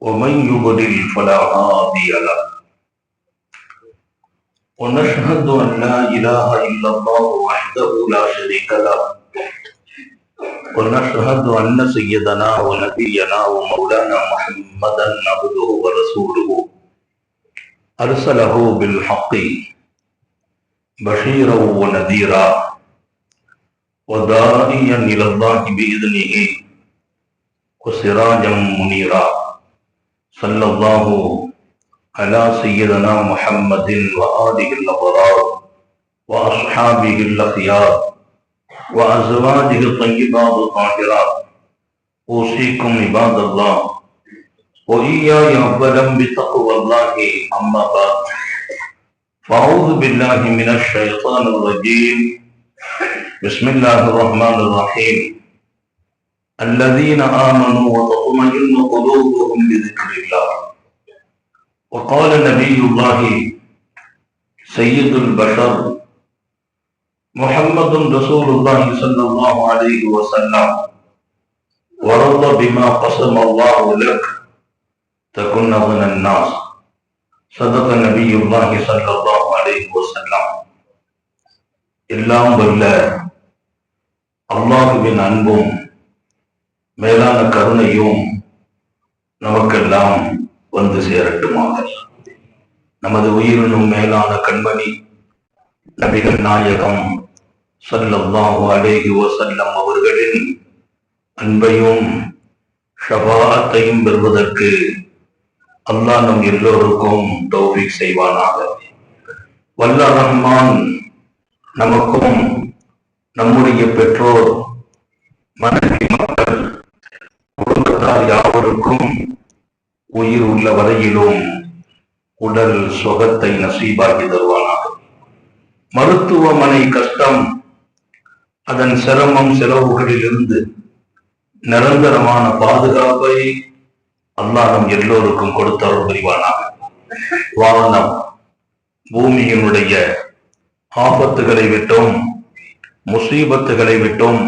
ومن يضلل فلا هادي له. ونشهد أن لا إله إلا الله وحده لا شريك له. ونشهد أن سيدنا ونبينا ومولانا محمدا عبده ورسوله. أرسله بالحق بشيرا ونذيرا. وداعيا إلى الله بإذنه وسراجا منيرا. صلى الله على سيدنا محمد وآله الأبرار وأصحابه الأخيار وأزواجه الطيبات الطاهرات. أوصيكم عباد الله وإياي أولا بتقوى الله أما بعد. فأعوذ بالله من الشيطان الرجيم. بسم الله الرحمن الرحيم. الذين آمنوا وتطمئن قلوبهم بذكر الله وقال نبي الله سيد البشر محمد رسول الله صلى الله عليه وسلم ورض بما قسم الله لك تكن أغنى الناس صدق نبي الله صلى الله عليه وسلم எல்லாம் வல்ல அல்லாஹுவின் அன்பும் மேலான கருணையும் நமக்கெல்லாம் வந்து சேரட்டுமாக. நமது உயிரினும் மேலான கண்மணி நபிகள் நாயகம் சல்லல்லாஹு அலேஹி வசல்லம் அவர்களின் அன்பையும் ஷபாத்தையும் பெறுவதற்கு அல்லாஹ் நம் எல்லோருக்கும் தௌஃபீக் செய்வானாக. வல்ல ரஹ்மான் நமக்கும் நம்முடைய பெற்றோர் மனைவி மக்கள் குடும்பத்தார் யாவருக்கும் உயிர் உள்ள வரையிலும் உடல் சுகத்தை நசீபாகி தருவானாக. மருத்துவமனை கஷ்டம் அதன் சிரமம் செலவுகளிலிருந்து நிரந்தரமான பாதுகாப்பை அல்லாஹ் நம் எல்லோருக்கும் கொடுத்தவர் புரிவானாக. வாகனம் பூமியினுடைய ஆபத்துகளை விட்டும் முசீபத்துகளை விட்டும்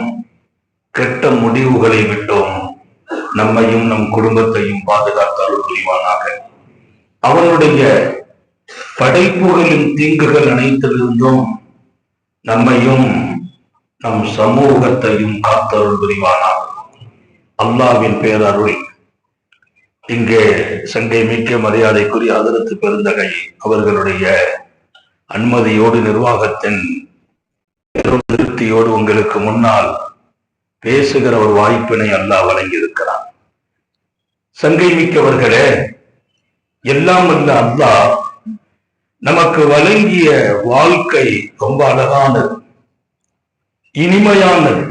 கெட்ட முடிவுகளை விட்டும். நம்மையும் நம் குடும்பத்தையும் பாதுகாத்து அருள் புரிவானாக. அவனுடைய படைப்புகளின் தீங்குகள் அனைத்திலிருந்தும் நம்மையும் நம் சமூகத்தையும் காத்தருள் புரிவானாக. அல்லாவின் பேரருள் இங்கே சங்கை மிக்க மரியாதைக்குரிய அதிரத்து பெருந்தகை அவர்களுடைய அனுமதியோடு நிர்வாகத்தின் திருப்தியோடு உங்களுக்கு முன்னால் பேசுகிற ஒரு வாய்ப்பினை அல்லாஹ் வழங்கியிருக்கிறான். சங்கை மிக்கவர்களே எல்லாம் அல்ல அல்லாஹ் நமக்கு வழங்கிய வாழ்க்கை ரொம்ப அழகானது இனிமையானது.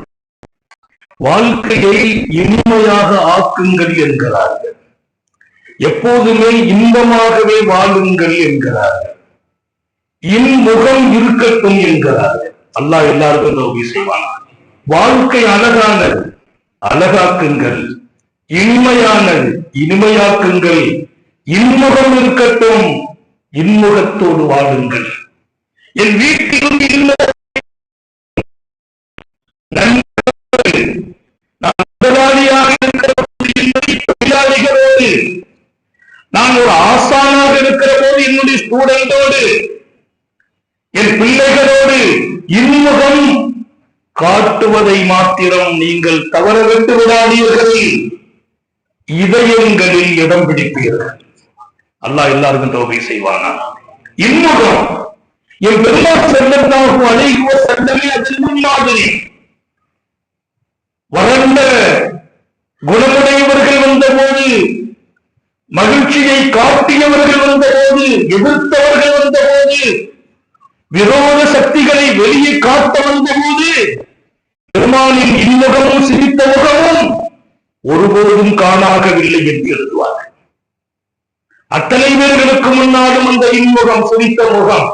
வாழ்க்கையை இனிமையாக ஆக்குங்கள் என்கிறார்கள். எப்போதுமே இன்பமாகவே வாழுங்கள் என்கிறார்கள். இன்முகம் இருக்கட்டும் என்கிறார்கள். அல்லாஹ் எல்லாருக்கும் உதவி செய்வான் வாழ்க்கை அழகானது அழகாக்குங்கள். இனிமையானது இனிமையாக்குங்கள். இன்முகம் இருக்கட்டும் இன்முகத்தோடு வாழுங்கள். என் வீட்டிலும் இல்லை நான் முதலாளியாக இருக்கிற நான் ஒரு ஆசானாக இருக்கிற போது என்னுடைய ஸ்டூடெண்டோடு என் பிள்ளைகளோடு இன்முகம் காட்டுவதை மாத்திரம் நீங்கள் தவற விட்டு விடாதீர்கள் இதயங்களில் இடம் பிடிப்பீர்கள். அல்லாஹ் எல்லாருக்கும் தோகை செய்வானா? இன்முகம். என் பெருமாள் செல்லத்தாகும் அழைகுவ செல்லமே அதில் மாதிரி வறண்ட குணமுடையவர்கள் வந்தபோது மகிழ்ச்சியை காட்டியவர்கள் வந்தபோது எதிர்த்தவர்கள் வந்தபோது விரோத சக்திகளை வெளியே காட்ட வந்தபோது பெருமானின் இன்முகமும் சிரித்த முகமும் ஒருபோதும் காணாகவில்லை என்று எழுதுவார்கள். அத்தனை பேர்களுக்கு முன்னாலும் அந்த இன்முகம் சிரித்த முகம்.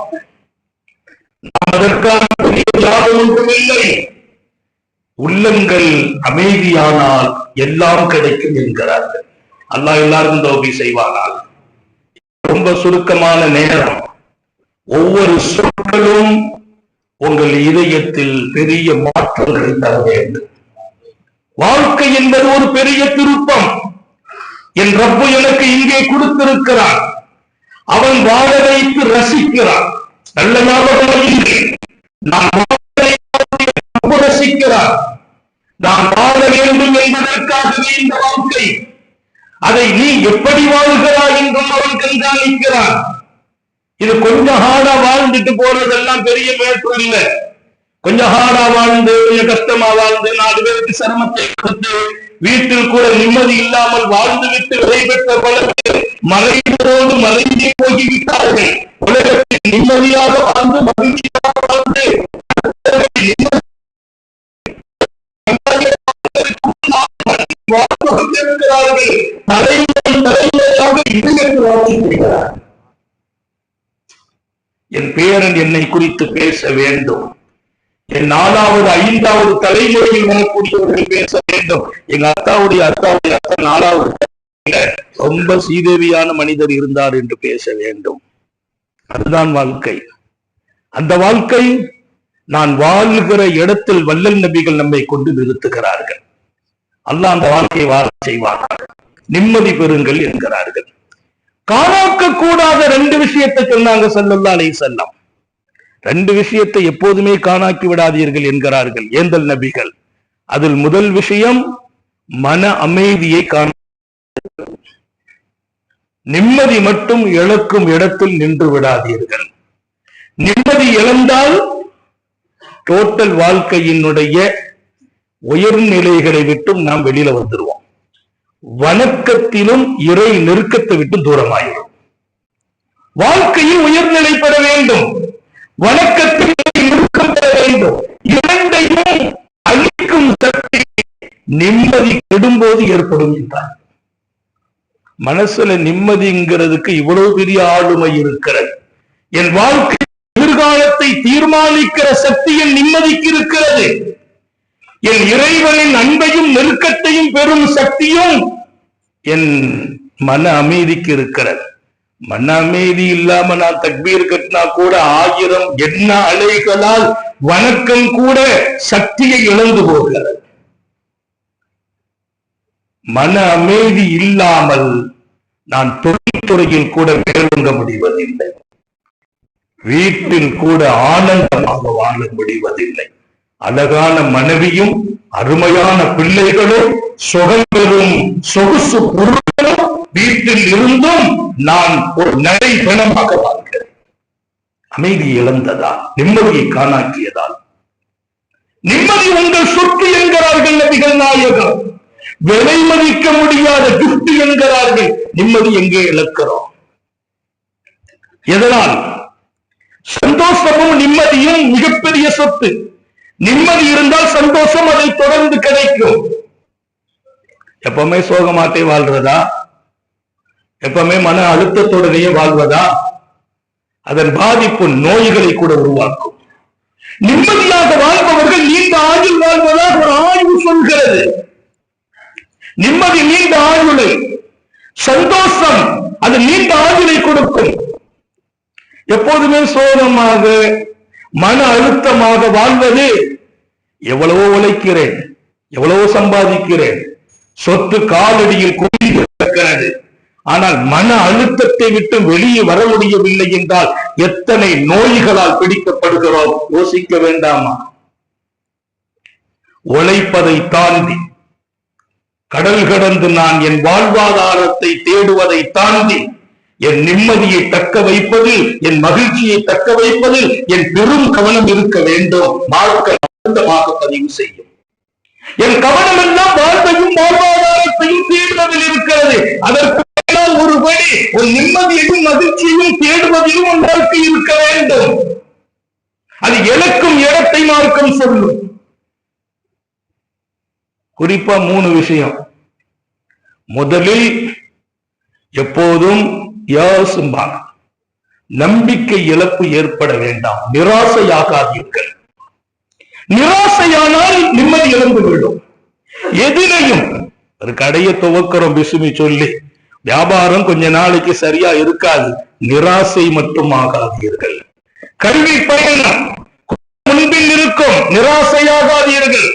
நாம் அதற்கான பெரிய தியாகம் ஒன்றும் இல்லை. உள்ளங்கள் அமைதியானால் எல்லாம் கிடைக்கும் என்கிறார்கள். அல்லாஹ் எல்லாரும் தோபி செய்வானால் ரொம்ப சுருக்கமான நேரம். ஒவ்வொரு சொற்களும் உங்கள் இதயத்தில் பெரிய மாற்றங்களை தர வேண்டும் வாழ்க்கை என்பது ஒரு பெரிய திருப்பம். என் ரப்பு எனக்கு இங்கே கொடுத்திருக்கிறான் அவன் வாழ வைத்து ரசிக்கிறான் நல்ல ஞாபகம் நான் ரசிக்கிறான் நான் வாழ வேண்டும் என்பதற்காகவே இந்த வாழ்க்கை. அதை நீ எப்படி வாழ்கிறாய் என்றும் அவன் கண்காணிக்கிறான். இது கொஞ்சம் ஹார்டா வாழ்ந்துட்டு போறதெல்லாம் பெரிய மேற்று இல்ல. கொஞ்சம் ஹார்டா வாழ்ந்து கொஞ்சம் கஷ்டமா வாழ்ந்து நாலு பேருக்கு சிரமத்தை கொடுத்து வீட்டில் கூட நிம்மதி இல்லாமல் வாழ்ந்து விட்டு விடை பெற்ற பல பேர் மறைந்தோடு மறைந்தே போகிவிட்டார்கள். உலகத்தில் நிம்மதியாக வாழ்ந்து மகிழ்ச்சியாக வாழ்ந்து வாழ்ந்து கொண்டிருக்கிறார்கள் தலைமுறை தலைமுறையாக இதயத்தில் வாழ்ந்து என் பேரன் என்னை குறித்து பேச வேண்டும். என் நாலாவது ஐந்தாவது தலைமுறையில் வரக்கூடியவர்கள் பேச வேண்டும். எங்க அத்தாவுடைய அத்தாவுடைய அத்தா நாலாவது ரொம்ப சீதேவியான மனிதர் இருந்தார் என்று பேச வேண்டும். அதுதான் வாழ்க்கை. அந்த வாழ்க்கை நான் வாழ்கிற இடத்தில் வல்லல் நபிகள் நம்மை கொண்டு நிறுத்துகிறார்கள். அல்லாஹ் அந்த வாழ்க்கையை வாழ செய்வார்கள் நிம்மதி பெறுங்கள் என்கிறார்கள். காணாக்க கூடாத ரெண்டு விஷயத்தை சொன்னாங்க சல்லல்லா அலை செல்லம் ரெண்டு விஷயத்தை எப்போதுமே காணாக்கி விடாதீர்கள் என்கிறார்கள் ஏந்தல் நபிகள். அதில் முதல் விஷயம் மன அமைதியை காண நிம்மதி மட்டும் இழக்கும் இடத்தில் நின்று விடாதீர்கள். நிம்மதி இழந்தால் டோட்டல் வாழ்க்கையினுடைய உயர்நிலைகளை விட்டும் நாம் வெளியில வந்துருவோம். வணக்கத்திலும் இறை நெருக்கத்தை விட்டு தூரமாயிடும் வாழ்க்கையில் உயர்நிலை பெற வேண்டும். வணக்கத்தில் நெருக்கம் பெற வேண்டும். இரண்டையும் அழிக்கும் சக்தி நிம்மதி கெடும்போது ஏற்படும் என்றார். மனசுல நிம்மதிங்கிறதுக்கு இவ்வளவு பெரிய ஆளுமை இருக்கிறது. என் வாழ்க்கை எதிர்காலத்தை தீர்மானிக்கிற சக்தி என் நிம்மதிக்கு இருக்கிறது. என் இறைவனின் அன்பையும் நெருக்கத்தையும் பெறும் சக்தியும் என் மன அமைதிக்கு இருக்கிறது. மன அமைதி இல்லாம நான் தக்பீர் கட்டினா கூட ஆயிரம் எண்ண அலைகளால் வணக்கம் கூட சக்தியை இழந்து போகிறது. மன அமைதி இல்லாமல் நான் தொழில்துறையில் கூட மேலோங்க முடிவதில்லை. வீட்டில் கூட ஆனந்தமாக வாழ முடிவதில்லை. அழகான மனைவியும் அருமையான பிள்ளைகளும் சுகம் பெறும் சொகுசு பொருட்களும் வீட்டில் இருந்தும் நான் ஒரு நடைபெணமாக வாழ்கிறேன். அமைதி இழந்ததால் நிம்மதியை காணாக்கியதால் நிம்மதி உங்கள் சொத்து என்கிறார்கள் நபிகள் நாயகம் விலை மதிக்க முடியாத திருப்தி என்கிறார்கள். நிம்மதி எங்கே இழக்கிறோம்? எதனால்? சந்தோஷமும் நிம்மதியும் மிகப்பெரிய சொத்து. நிம்மதி இருந்தால் சந்தோஷம் அதை தொடர்ந்து கிடைக்கும். எப்பவுமே சோகமாட்டே வாழ்றதா? எப்பவுமே மன அழுத்தத்தோடனே வாழ்வதா? அதன் பாதிப்பு நோய்களை கூட உருவாக்கும். நிம்மதியாக வாழ்பவர்கள் நீண்ட ஆயுள் வாழ்வதாக ஒரு ஆய்வு சொல்கிறது. நிம்மதி நீண்ட ஆயுளை சந்தோஷம் அது நீண்ட ஆயுளை கொடுக்கும். எப்போதுமே சோகமாக மன அழுத்தமாக வாழ்வது எவ்வளவோ உழைக்கிறேன் எவ்வளவோ சம்பாதிக்கிறேன் சொத்து காலடியில் குவிந்து கிடக்கிறது. ஆனால் மன அழுத்தத்தை விட்டு வெளியே வர முடியவில்லை என்றால் எத்தனை நோய்களால் பிடிக்கப்படுகிறோம்? யோசிக்க வேண்டாமா? உழைப்பதை தாண்டி கடல் கடந்து நான் என் வாழ்வாதாரத்தை தேடுவதை தாண்டி என் நிம்மதியை தக்க வைப்பதில் என் மகிழ்ச்சியை தக்க வைப்பதில் என் பெரும் கவனம் இருக்க வேண்டும். மார்க்க அழுத்தமாக பதிவு செய்யும். என் கவனம் எல்லாம் வாழ்வையும் வாழ்வாதாரத்தையும் தேடுவதில் இருக்கிறது. அதற்கு ஒருபடி ஒரு நிம்மதியையும் மகிழ்ச்சியையும் தேடுவதிலும் உன் இருக்க வேண்டும். அது எனக்கும் இடத்தை மார்க்கம் சொல்லும். குறிப்பா மூணு விஷயம். முதலில் எப்போதும் யாசும்பாங்க நம்பிக்கை இழப்பு ஏற்பட வேண்டாம். நிராசையாகாதீர்கள் நிராசையானால் நிம்மதி இழந்து விடும். எதிரையும் ஒரு கடையை துவக்கிறோம் பிசுமி சொல்லி. வியாபாரம் கொஞ்ச நாளைக்கு சரியா இருக்காது. நிராசை மட்டும் ஆகாதீர்கள். கல்வி பயணம். முன்பில் இருக்கும். நிராசையாகாதீர்கள்.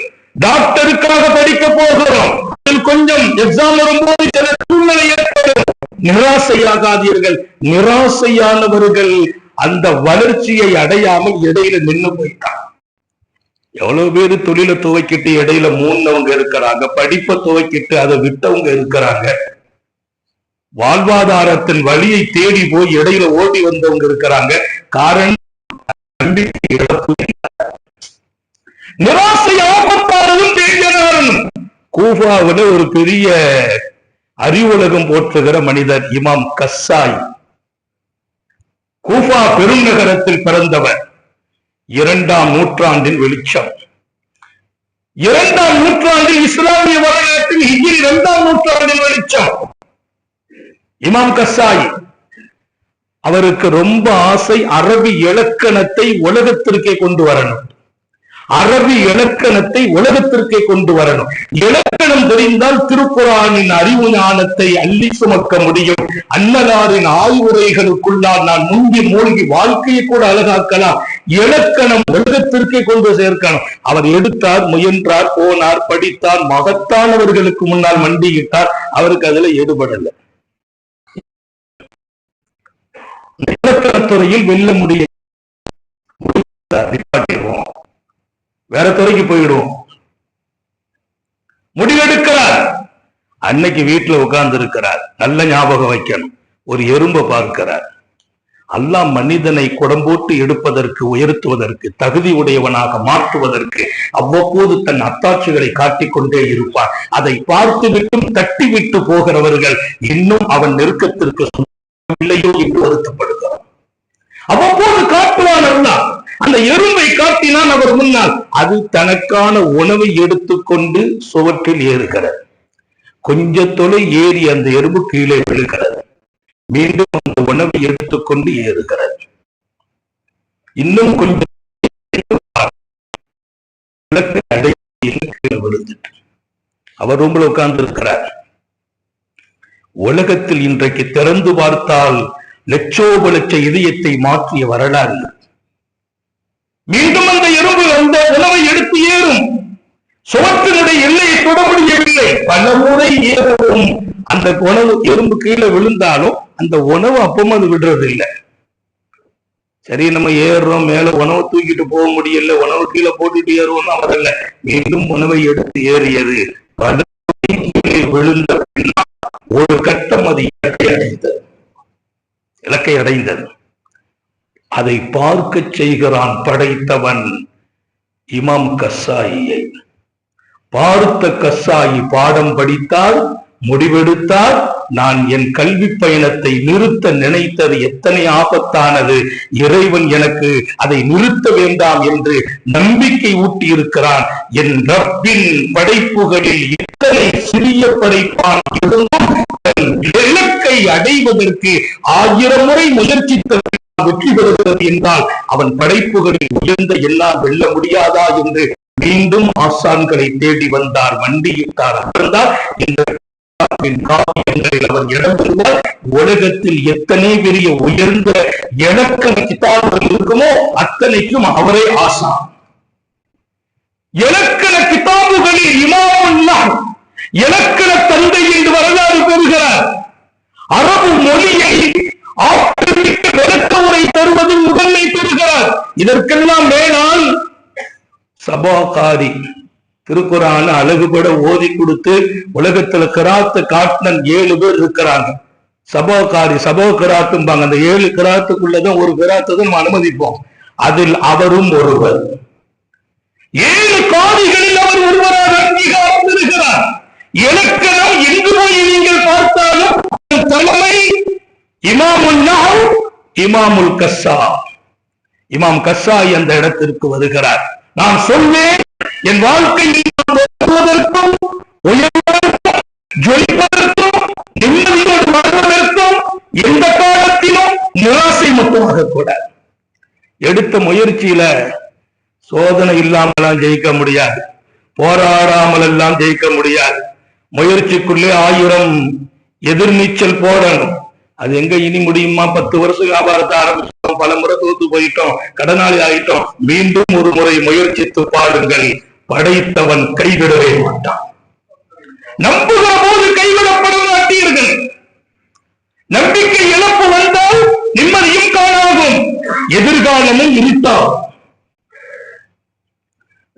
டாக்டருக்காக படிக்க போகிறோம். கொஞ்சம் எக்ஸாம் வரும்போது சில சூழ்நிலை ஏற்படும். நிராசையாகாதீர்கள். நிராசையானவர்கள் அந்த வளர்ச்சியை அடையாமல் இடையில நின்னு போயிட்டான் எவ்வளவு பேரு தொழிலை துவக்கிட்டு இடையில மூணவங்க இருக்கிறாங்க படிப்பை துவக்கிட்டு அதை விட்டவங்க இருக்கிறாங்க. வாழ்வாதாரத்தின் வழியை தேடி போய் இடையில ஓடி வந்தவங்க இருக்கிறாங்க. காரணம் நிராசை ஆபத்தானதும் பெரியதானும் கூஃபாவுல ஒரு பெரிய அறிவுலகம் போற்றுகிற மனிதர் இமாம் கஸ்ஸாய். கூஃபா பெருநகரத்தில் பிறந்தவர். இரண்டாம் நூற்றாண்டின் வெளிச்சம். இரண்டாம் நூற்றாண்டில் இஸ்லாமிய வரலாற்றில் ஹிஜ்ரி இரண்டாம் நூற்றாண்டின் வெளிச்சம். இமாம் கசாயி அவருக்கு ரொம்ப ஆசை அரபி இலக்கணத்தை உலகத்திற்கே கொண்டு வரணும். அரபி இலக்கணத்தை உலகத்திற்கே கொண்டு வரணும். இலக்கணம் தெரிந்தால் திருக்குறானின் அறிவு ஞானத்தை அள்ளி சுமக்க முடியும். அன்னலாரின் ஆய்வுரைகளுக்குள்ளால் நான் முந்தி மூழ்கி வாழ்க்கையை கூட அழகாக்கலாம். இலக்கணம் உலகத்திற்கே கொண்டு சேர்க்கணும். அவர் எடுத்தார் முயன்றார் போனார் படித்தார் மகத்தானவர்களுக்கு முன்னால் மண்டியிட்டார். அவருக்கு அதுல ஈடுபடல இலக்கணத்துறையில் வெல்ல முடியும் நிப்பாட்டிடுவோம் வேற துறைக்கு போயிடுவோம். முடிவெடுக்கிறார். அன்னைக்கு வீட்டுல உட்கார்ந்து இருக்கிறார் நல்ல ஞாபகம் வைக்கணும். ஒரு எறும்பை பார்க்கிறார். அல்லாஹ் மனிதனை குடம்போட்டு எடுப்பதற்கு உயர்த்துவதற்கு தகுதி உடையவனாக மாற்றுவதற்கு அவ்வப்போது தன் அத்தாட்சிகளை காட்டிக்கொண்டே இருப்பான் அதை பார்த்து விட்டும் தட்டி விட்டு போகிறவர்கள் இன்னும் அவன் நெருக்கத்திற்கு இல்லையோ என்று வருத்தப்படுகிறான் அவ்வப்போது காட்டுவான் அல்லாஹ். அந்த எறும்பை காட்டினான் அவர் முன்னால் அது தனக்கான உணவை எடுத்துக்கொண்டு சுவற்றில் ஏறுகிறது. கொஞ்ச தொலை ஏறி அந்த எறும்பு கீழே விழுகிறது. மீண்டும் அந்த உணவை எடுத்துக்கொண்டு ஏறுகிறது. இன்னும் கொஞ்சம் கீழே விழுந்துட்டு அவர் ரூம்ல உட்கார்ந்து இருக்கிறார் உலகத்தில் இன்றைக்கு திறந்து பார்த்தால் லட்சோப லட்ச இதயத்தை மாற்றிய வரலாறு மீண்டும் அந்த எறும்பு அந்த உணவை எடுத்து ஏறும். சுவற்றினுடைய எல்லையை தொட முடியவில்லை. பல முறை ஏறவும் அந்த உணவு எறும்பு கீழே விழுந்தாலும் அந்த உணவு அப்பவும் அது விடுறது இல்லை சரி நம்ம ஏறுறோம் மேல உணவு தூக்கிட்டு போக முடியல உணவு கீழே போட்டுட்டு ஏறுவோம் வரல மீண்டும் உணவை எடுத்து ஏறியது. கீழே விழுந்த பின்னால் ஒரு கட்டம் அது இலக்கை அடைந்தது. இலக்கை அடைந்தது. அதை பார்க்க செய்கிறான் படைத்தவன் இமாம் கசாயியை பார்த்த கசாயி பாடம் படித்தால் முடிவெடுத்தால் நான் என் கல்வி பயணத்தை நிறுத்த நினைத்தது எத்தனை ஆபத்தானது இறைவன் எனக்கு அதை நிறுத்த வேண்டாம் என்று நம்பிக்கை ஊட்டி இருக்கிறான் என் ரப்பின் படைப்புகளில் எத்தனை சிறிய படைப்பான் இருந்தும் இலக்கை அடைவதற்கு ஆயிரம் முறை முயற்சித்தது வெற்றி பெறுகிறது என்றால் அவன் படைப்புகளில் உயர்ந்த எல்லாம் வெல்ல முடியாதா என்று மீண்டும் ஆசான்களை தேடி வந்தார் மண்டியிட்டார். அமர்ந்தார். இந்த காவியங்களில் அவர் இடம் பெறுவார். உலகத்தில் எத்தனை பெரிய உயர்ந்த இலக்கண கிதாபுகள் இருக்குமோ அத்தனைக்கும் அவரே ஆசான். இலக்கண கிதாபுகளில் இமாமுல்லா இலக்கண தந்தை என்று வரலாறு பெறுகிறார் அரபு மொழியை ஆக்கிரமிக்க விளக்க தருவதில் முதன்மை பெறுகிறார். இதற்கெல்லாம் வேணால் சபாகாரி திருக்குறான அழகுபட ஓதி கொடுத்து உலகத்துல கிராத்து காட்டினன் ஏழு பேர் இருக்கிறாங்க. சபோகாரி சபோ கிராத்தும்பாங்க அந்த ஏழு கிராத்துக்குள்ளதான் ஒரு கிராத்தை தான் நம்ம அனுமதிப்போம். அதில் அவரும் ஒருவர். ஏழு காதிகளில் அவர் ஒருவராக அங்கீகாரம் பெறுகிறார். இலக்கணம் எங்கு போய் நீங்கள் பார்த்தாலும் தலைமை இமாமுல் நஹ் இமாமுல் கஸ்ஸா. இமாம் கஸ்ஸாய் அந்த இடத்திற்கு வருகிறார். நான் சொல்வேன் என் வாழ்க்கை உயர்வதற்கும் ஜொலிப்பதற்கும் நிம்மதியோடு வாழ்வதற்கும் எந்த காலத்திலும் நிராசை மட்டுமாக கூட. எடுத்த முயற்சியில சோதனை இல்லாமலாம் ஜெயிக்க முடியாது. போராடாமல் எல்லாம் ஜெயிக்க முடியாது. முயற்சிக்குள்ளே ஆயிரம் எதிர்நீச்சல் போடணும். அது எங்க இனி முடியுமா? பத்து வருஷம் வியாபாரத்தை ஆரம்பிச்சோம் பல முறை தோத்து போயிட்டோம். கடனாளி ஆயிட்டோம். மீண்டும் ஒரு முறை முயற்சித்து பாருங்கள். படைத்தவன் கைவிடவே மாட்டான். நம்புகிற போது கைவிடப்பட மாட்டீர்கள் நம்பிக்கை இழப்பு வந்தால் நிம்மதியும் காணாகும். எதிர்காலமும் இருட்டாகும்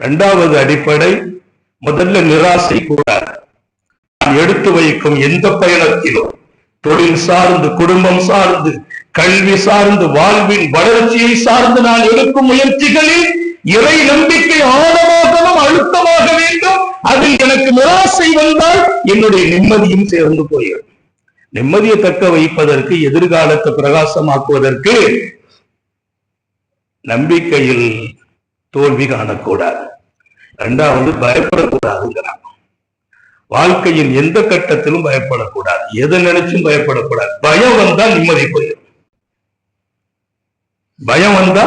இரண்டாவது அடிப்படை முதல்ல நிராசை கூடாது. எடுத்து வைக்கும் எந்த பயணத்திலும் தொழில் சார்ந்து குடும்பம் சார்ந்து கல்வி சார்ந்து வாழ்வின் வளர்ச்சியை சார்ந்து நான் எடுக்கும் முயற்சிகளில் இறை நம்பிக்கை ஆழமாகவும் அழுத்தமாக வேண்டும். அதில் எனக்கு நிராசை வந்தால் என்னுடைய நிம்மதியும் சேர்ந்து போயிடும். நிம்மதியை தக்க வைப்பதற்கு எதிர்காலத்தை பிரகாசமாக்குவதற்கு நம்பிக்கையில் தோல்வி காணக்கூடாது. இரண்டாவது பயப்படக்கூடாதுங்கிறான். வாழ்க்கையின் எந்த கட்டத்திலும் பயப்படக்கூடாது. எதை நினைச்சும் பயப்படக்கூடாது. பயம் வந்தா நிம்மதி போயிடும் பயம் வந்தா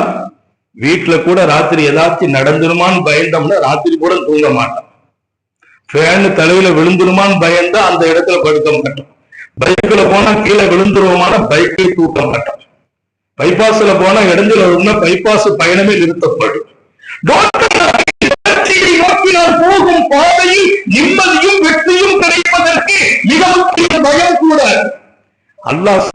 வீட்டுல கூட ராத்திரி ஏதாச்சும் நடந்துருமான்னு பயந்தோம்னா ராத்திரி கூட தூங்க மாட்டோம். ஃபேனு தலையில விழுந்துருமான்னு பயந்தா அந்த இடத்துல படுக்க மாட்டோம். பைக்ல போனா கீழே விழுந்துருவோமான பைக்கை தூக்க மாட்டோம். பைபாஸ்ல போனா இடத்துல விழுந்தா பைபாஸ் பயணமே நிறுத்தப்படும். போகும் பாதையில் நிம்மதியும் வெற்றியும் கிடைப்பதற்கு மிக பயம் கூட. அல்லாஹ்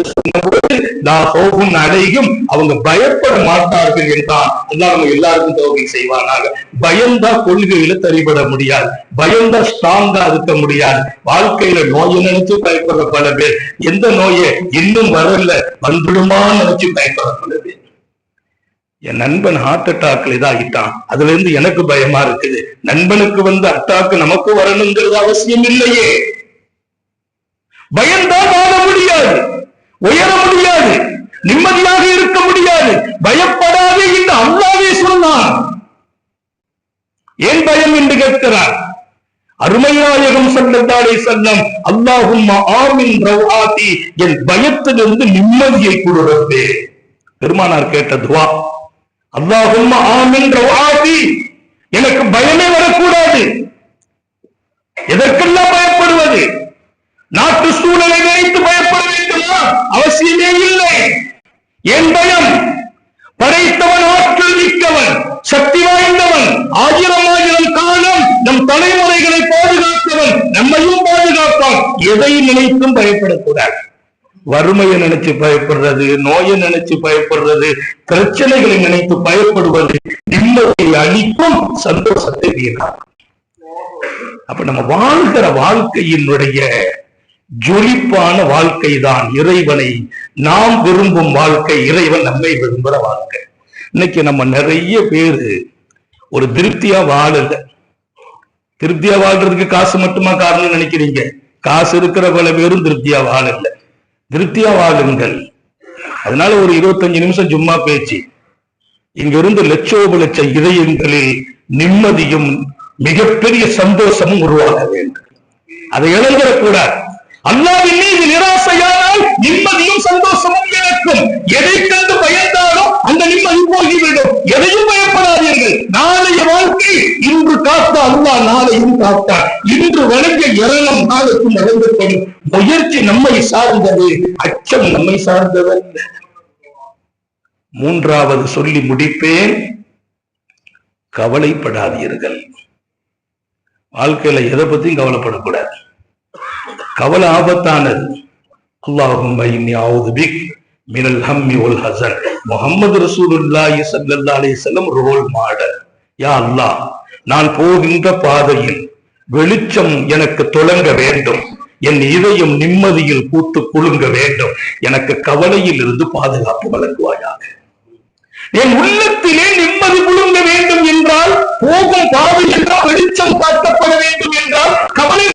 சொன்னபோது நான் போகும் அடையும் அவங்க பயப்பட மாட்டார்கள் என்றான். அல்லாஹ் நம்ம எல்லாருக்கும் தோகை செய்வானாக. பயந்தா கொள்கையில தரிபட முடியாது. பயந்தா ஸ்ட்ராங்கா இருக்க முடியாது. வாழ்க்கையில நோயை நினைச்சு பயப்படுற பல பேர். எந்த நோயை இன்னும் வரல. வந்துடுமான்னு நினைச்சு பயப்படுற பல பேர். என் நண்பன் ஹார்ட் அட்டாக்ல இதாகிட்டான். அதுல இருந்து எனக்கு பயமா இருக்குது. நண்பனுக்கு வந்து அட்டாக்கு நமக்கு வரணுங்கிறது அவசியம் இல்லையே. பயம்தான் வாழ முடியாது. உயர முடியாது. நிம்மதியாக இருக்க முடியாது. பயப்படாதே என்று அல்லாவே சொன்னான். ஏன் பயம் என்று கேட்கிறார்? அருமைநாயகம் சல்லல்லாஹு செல்லம் அல்லாஹும் ஆமின் ரவ்ஆதி. என் பயத்திலிருந்து நிம்மதியை கொடுறது பெருமானார் கேட்ட துவா அல்லாஹும் ஆமின் வாசி எனக்கு பயமே வரக்கூடாது. எதற்கெல்லாம் பயப்படுவது? நாட்டு சூழலை நினைத்து பயப்பட வேண்டுமா? அவசியமே இல்லை. என் பயம் படைத்தவன் ஆற்றல் மிக்கவன் சக்தி வாய்ந்தவன் ஆயிரம் ஆயிரம் காலம் நம் தலைமுறைகளை பாதுகாத்தவன் நம்மையும் பாதுகாப்பான். எதை நினைத்தும் பயப்படக்கூடாது. வறுமையை நினைச்சு பயப்படுறது நோயை நினைச்சு பயப்படுறது பிரச்சனைகளை நினைத்து பயப்படுவது நிம்மதியை அளிக்கும் சந்தோஷத்தை வீணாக்கும். அப்ப நம்ம வாழ்கிற வாழ்க்கையினுடைய ஜொலிப்பான வாழ்க்கை தான் இறைவனை நாம் விரும்பும் வாழ்க்கை இறைவன் நம்மை விரும்புற வாழ்க்கை. இன்னைக்கு நம்ம நிறைய பேரு ஒரு திருப்தியா வாழல. திருப்தியா வாழ்றதுக்கு காசு மட்டுமா காரணம் நினைக்கிறீங்க? காசு இருக்கிற பல பேரும் திருப்தியா வாழல. திருப்தியா வாழுங்கள். அதனால ஒரு இருபத்தஞ்சு நிமிஷம் சும்மா பேச்சு. இங்கிருந்து லட்சோப லட்ச இதயங்களில் நிம்மதியும் மிகப்பெரிய சந்தோஷமும் உருவாக வேண்டும். அதை இழந்துடக்கூடாது அல்லாவின் மீது நிராசையானால் நிம்மதியும் சந்தோஷமும் இழக்கும் எதை கண்டு பயந்தாலும் அந்த நிம்மதி போகிவிடும். எதையும் பயப்படாதீர்கள். நாளைய வாழ்க்கை இன்று காத்த அல்லா நாளையும் காத்தார். இன்று வழங்க இரணம் நாளுக்கும் வழங்கப்படும் முயற்சி நம்மை சார்ந்தது. அச்சம் நம்மை சார்ந்ததல்ல மூன்றாவது சொல்லி முடிப்பேன். கவலைப்படாதீர்கள். வாழ்க்கையில எதை பத்தியும் கவலைப்படக்கூடாது. கவலை ஆபத்தானது. அல்லாஹும் மினல் ஹம்மி ஒல் ஹசன் முகமது ரசூலுல்லாஹி ஸல்லல்லாஹு அலைஹி வஸல்லம் ரோல் மாடல். யா அல்லாஹ் நான் போகின்ற பாதையில் வெளிச்சம் எனக்கு தொடங்க வேண்டும். என் இதயம் நிம்மதியில் பூத்து குலுங்க வேண்டும். எனக்கு கவலையில் இருந்து பாதுகாப்பு வழங்குவாயாக. என் உள்ளத்திலே நிம்மதி குழுங்க வேண்டும் என்றால் போகும் பாதை என்றால் வெளிச்சம் காட்டப்பட வேண்டும் என்றால் கவலை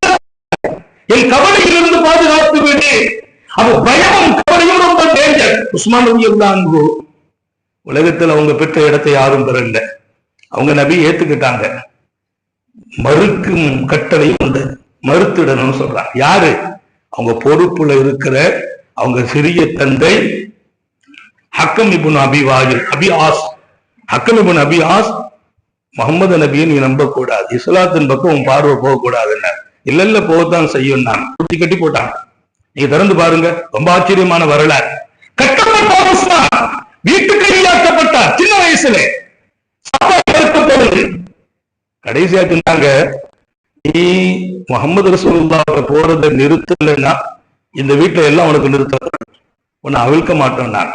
என் கவலையிலிருந்து பாதுகாத்து விடு. அப்ப பயமும் கவலையும் ரொம்ப டேஞ்சர் உஸ்மான் ரவி உலகத்துல அவங்க பெற்ற இடத்தை யாரும் பெறல. அவங்க நபி ஏத்துக்கிட்டாங்க. மறுக்கும் கட்டளையும் உண்டு. மறுத்திடணும்னு சொல்றாங்க. யாரு? அவங்க பொறுப்புல இருக்கிற அவங்க சிறிய தந்தை ஹக்கம் இபுன் அபி வாயில் Abi As. Hakam ibn Abi As Muhammad நபியை நீ நம்ப கூடாது இஸ்லாத்தின் பக்கம் உன் பார்வை போக இல்ல இல்ல போகத்தான் செய்யும் நான். குட்டி கட்டி போட்டாங்க நீங்க திறந்து பாருங்க ரொம்ப ஆச்சரியமான வரலாறு. கட்டப்பட்ட வீட்டுக்கு கையாக்கப்பட்டார் சின்ன வயசுல. சாப்பாடு கடைசியா சொன்னாங்க நீ முகமது ரசூலுல்லாஹ் போறதை நிறுத்தலைன்னா இந்த வீட்டுல எல்லாம் உனக்கு நிறுத்த உன்னை அவிழ்க்க மாட்டோம் நான்.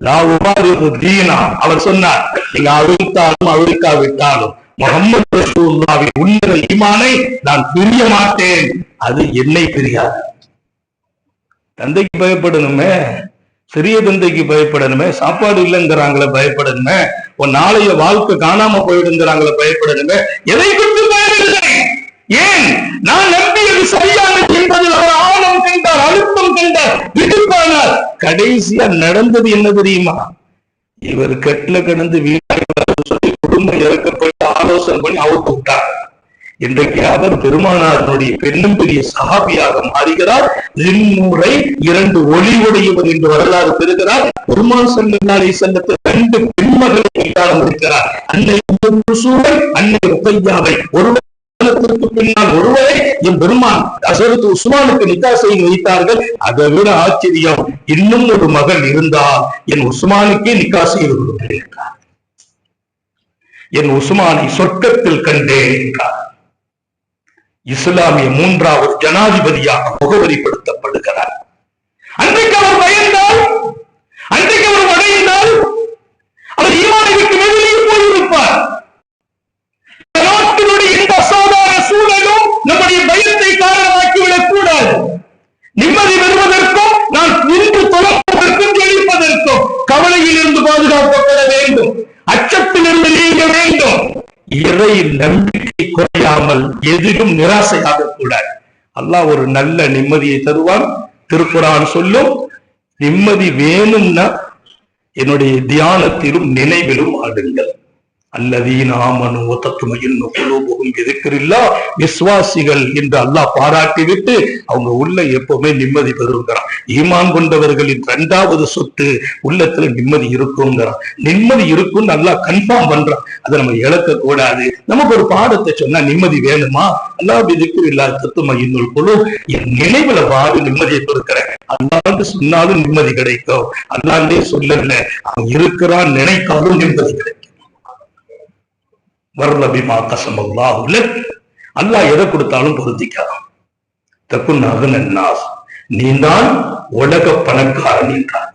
லா உபாரிஹு தீனா. அவர் சொன்னார் நீங்க அவிழ்த்தாலும் அவிழ்க்காவிட்டாலும் முகமது ரசூல்லாவின் உன்னத ஈமானை நான் பிரிய மாட்டேன். அது என்னை பிரியாது. தந்தைக்கு பயப்படணுமே சிறிய தந்தைக்கு பயப்படணுமே சாப்பாடு இல்லைங்கிறாங்களே பயப்படணுமே உன் நாளைய வாழ்க்கை காணாம போயிடுங்கிறாங்களே பயப்படணுமே எதை குறித்து பயமில்லை ஏன்? நான் நம்பியது சரியானது என்பதில் அவர் ஆழம் கண்டார் அழுத்தம் கண்டார் விடுப்பானார் கடைசியா நடந்தது என்ன தெரியுமா? இவர் கட்டில கடந்து வீணாக சொல்லி குடும்பம் இறக்கப்பட்டு ஆலோசனை பண்ணி அவுத்து விட்டார் இன்றைக்கு அவர் பெருமானாருடைய பெண்ணும் பெரிய சகாபியாக மாறுகிறார். இம்முறை இரண்டு ஒளிவுடையவர் என்று வரலாறு பெறுகிறார். பெருமான் செல்லாலை செல்லத்தில் ரெண்டு பெண்மகளை கையாளம் இருக்கிறார். அன்னை அன்னை ருக்கையாவை ஒருவர் காலத்திற்கு பின்னால் ஒருவரை என் பெருமான் அசரத்து உஸ்மானுக்கு நிக்கா செய்து வைத்தார்கள். அதை விட ஆச்சரியம் இன்னும் ஒரு மகள் இருந்தால் என் உஸ்மானுக்கே நிக்கா செய்து கொடுப்பேன் என் உஸ்மானை சொர்க்கத்தில் கண்டேன் என்றார். இஸ்லாமிய மூன்றாவது ஜனாதிபதியாக முகவரிப்படுத்தப்படுகிறார். அன்றைக்கு அவர் பயந்தால் அன்றைக்கு அவர் அடைந்தால் அவர் ஈமானை விட்டு வெளியே போயிருப்பார் நாட்டினுடைய இந்த அசாதாரண சூழலும் நம்முடைய பயத்தை காரணமாக்கிவிடக் கூடாது நிம்மதி பெறுவதற்கும் நான் இன்று தொடர்வதற்கும் ஜெயிப்பதற்கும் கவலையில் இருந்து பாதுகாக்கப்பட வேண்டும் அச்சத்திலிருந்து நீங்க வேண்டும் இறை நம்பிக்கை குறையாமல் எதிலும் நிராசையாக கூடாது. அல்லாஹ் ஒரு நல்ல நிம்மதியை தருவான். திருக்குறான் சொல்லும் நிம்மதி வேணும்னா என்னுடைய தியானத்திலும் நினைவிலும் ஆடுங்கள். அல்லதீன ஆமனு ஒத்தத்துமையின் குலூபுகும் எதிர்க்கிறில்லா விசுவாசிகள் என்று அல்லாஹ் பாராட்டி விட்டு அவங்க உள்ள எப்பவுமே நிம்மதி பெறுங்கிறான். ஈமான் கொண்டவர்களின் இரண்டாவது சொத்து உள்ளத்துல நிம்மதி இருக்குங்கிறான். நிம்மதி இருக்கும்னு நல்லா கன்ஃபார்ம் பண்றான். அதை நம்ம இழக்க கூடாது நமக்கு ஒரு பாடத்தை சொன்னா நிம்மதி வேணுமா? அல்லாஹ் விதிக்கிறில்லா தத்துமையின் குழு என் நினைவுல வாடு நிம்மதியை கொடுக்கிறேன். அல்லாண்டு சொன்னாலும் நிம்மதி கிடைக்கும். அல்லாண்டே சொல்லல. அவன் இருக்கிறான் நினைத்தாலும் நிம்மதி கிடைக்கும். வரல பிமா கசமல்லாஹுல அல்லாஹ் எதை கொடுத்தாலும் பொருத்திக்கலாம் தக்குன் நீ தான் உலக பணக்காரன் என்றார்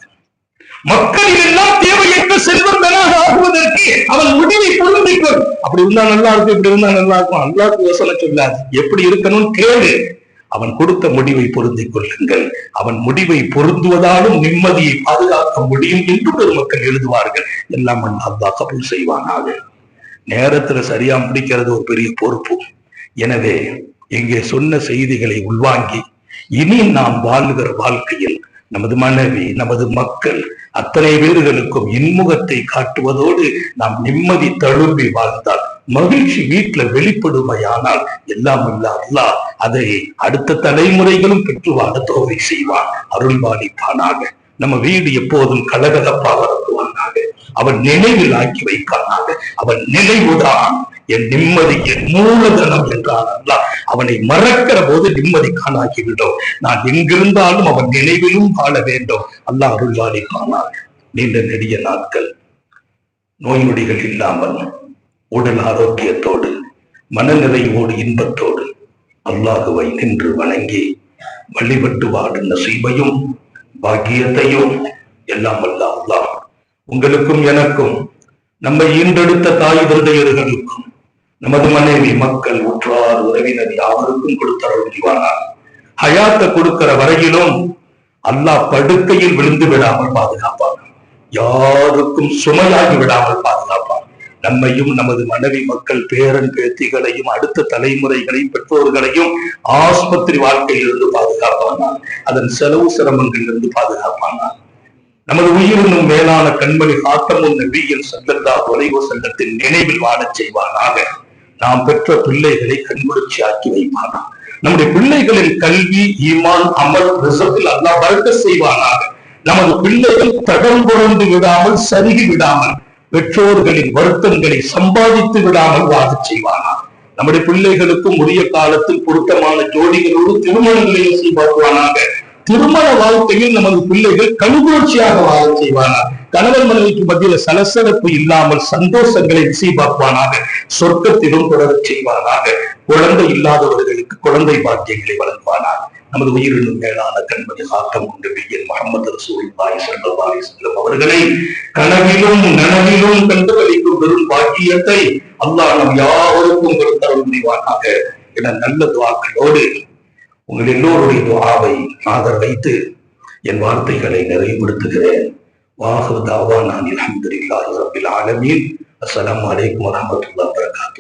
மக்களில் எல்லாம் தேவையற்ற செல்வந்தனாக ஆகுவதற்கு அவன் முடிவை பொருந்திக்கும். அப்படி இருந்தா நல்லா இருக்கும் இப்படி இருந்தா நல்லா இருக்கும். அல்லாஹ்க்கு யோசனை சொல்லாது. எப்படி இருக்கணும்னு கேளு. அவன் கொடுத்த முடிவை பொருந்திக் கொள்ளுங்கள். அவன் முடிவை பொருந்துவதாலும் நிம்மதியை பாதுகாக்க முடியும் என்று பெருமக்கள் எழுதுவார்கள். எல்லாம் அல்லாஹ் கபூல் செய்வானாக. நேரத்துல சரியா முடிக்கிறது ஒரு பெரிய பொறுப்பு. எனவே இங்கே சொன்ன செய்திகளை உள்வாங்கி இனி நாம் வாழ்கிற வாழ்க்கையில் நமது மனைவி நமது மக்கள் அத்தனை பேர்களுக்கும் இன்முகத்தை காட்டுவதோடு நாம் நிம்மதி தழும்பி வாழ்ந்தால் மகிழ்ச்சி வீட்டுல வெளிப்படுமையானால் எல்லாம் இல்ல அல்லாஹ் அதை அடுத்த தலைமுறைகளும் பெற்று வாழ தோவை செய்வான். அருள்வாளிப்பானாக நம்ம வீடு எப்போதும் கலகலப்பாக இருக்குவானாக அவன் நினைவில் ஆக்கி வைப்பானாக. அவன் நினைவுதான். என் நிம்மதி என் மூலதனம் என்றான் அல்லாஹ் அவனை மறக்கிற போது நிம்மதி காணாக்கிவிடும் நான் எங்கிருந்தாலும் அவன் நினைவிலும் வாழ வேண்டும். அல்லாஹ் அருள்வாளிப்பானாக நீண்ட நெடிய நாட்கள். நோய் நொடிகள் இல்லாமல் உடல் ஆரோக்கியத்தோடு மனநிறைவோடு இன்பத்தோடு அல்லாஹுவை நின்று வணங்கி வழிபட்டு வாடும் நசீபையும் பாக்கியத்தையும் எல்லாம் அல்லாஹ் அல்லாஹ் உங்களுக்கும் எனக்கும் நம்மை ஈன்றெடுத்த தாய் தந்தையர்களுக்கும் நமது மனைவி மக்கள் உற்றார் உறவினர் யாவருக்கும் கொடுத்தருள் புரிவானார் ஹயாத்தை கொடுக்கிற வரையிலும் அல்லாஹ் படுக்கையில் விழுந்து விடாமல் பாதுகாப்பான். யாருக்கும் சுமையாகி விடாமல் பாதுகாப்பான். நம்மையும் நமது மனைவி மக்கள் பேரன் பேத்திகளையும் அடுத்த தலைமுறைகளையும் பெற்றோர்களையும் ஆஸ்பத்திரி வாழ்க்கையிலிருந்து பாதுகாப்பானார் அதன் செலவு சிரமங்களிலிருந்து பாதுகாப்பானார் நமது உயிரினும் மேலான கண்மணி காட்டமும் நபியின் சல்லல்லா தொலைவு சங்கத்தின் நினைவில் வாழச் செய்வானாக. நாம் பெற்ற பிள்ளைகளை கண்குளிர்ச்சி ஆக்கி வைப்பானாக நம்முடைய பிள்ளைகளின் கல்வி ஈமான் அமல் ரிசத்தில் அல்லா வளர்க்க செய்வானாக. நமது பிள்ளைகள் தடம் புரண்டு விடாமல் சருகி விடாமல் பெற்றோர்களின் வருத்தங்களை சம்பாதித்து விடாமல் வாழச் செய்வானாக நம்முடைய பிள்ளைகளுக்கும் உரிய காலத்தில் பொருத்தமான ஜோடிகளோடு திருமணங்களையும் செய்வாக்குவானாக திருமண வாழ்க்கையில் நமது பிள்ளைகள் கணுகுணர்ச்சியாக வாழ செய்வானாக கணவன் மனைவிக்கு மத்தியில சலசலப்பு இல்லாமல் சந்தோஷங்களை பார்ப்பானாக சொர்க்கத்திலும் தொடரச் செய்வானாக குழந்தை இல்லாதவர்களுக்கு குழந்தை பாக்கியங்களை வழங்குவானாக. நமது உயிரினும் மேலான கண்மணி ஆக்கம் கொண்டு வெயில் முகமது ரசூலுல்லாஹி ஸல்லல்லாஹு அலைஹி அவர்களை கனவிலும் நனவிலும் கண்டுகளிக்கும் பெரும் பாக்கியத்தை அல்லாஹ் நம் யாவருக்கும் கொடுத்தருள் முடிவானாக என நல்ல துவாக்களோடு உங்கள் எல்லோருடைய துவாவை ஆதர் வைத்து என் வார்த்தைகளை நிறைவுபடுத்துகிறேன். வாஹு தாவா நான் அல்ஹம்துலில்லாஹி ரபில் ஆலமீன். அஸ்லாம் வலைக்கம் வரமத்துல்லா வரகாத்து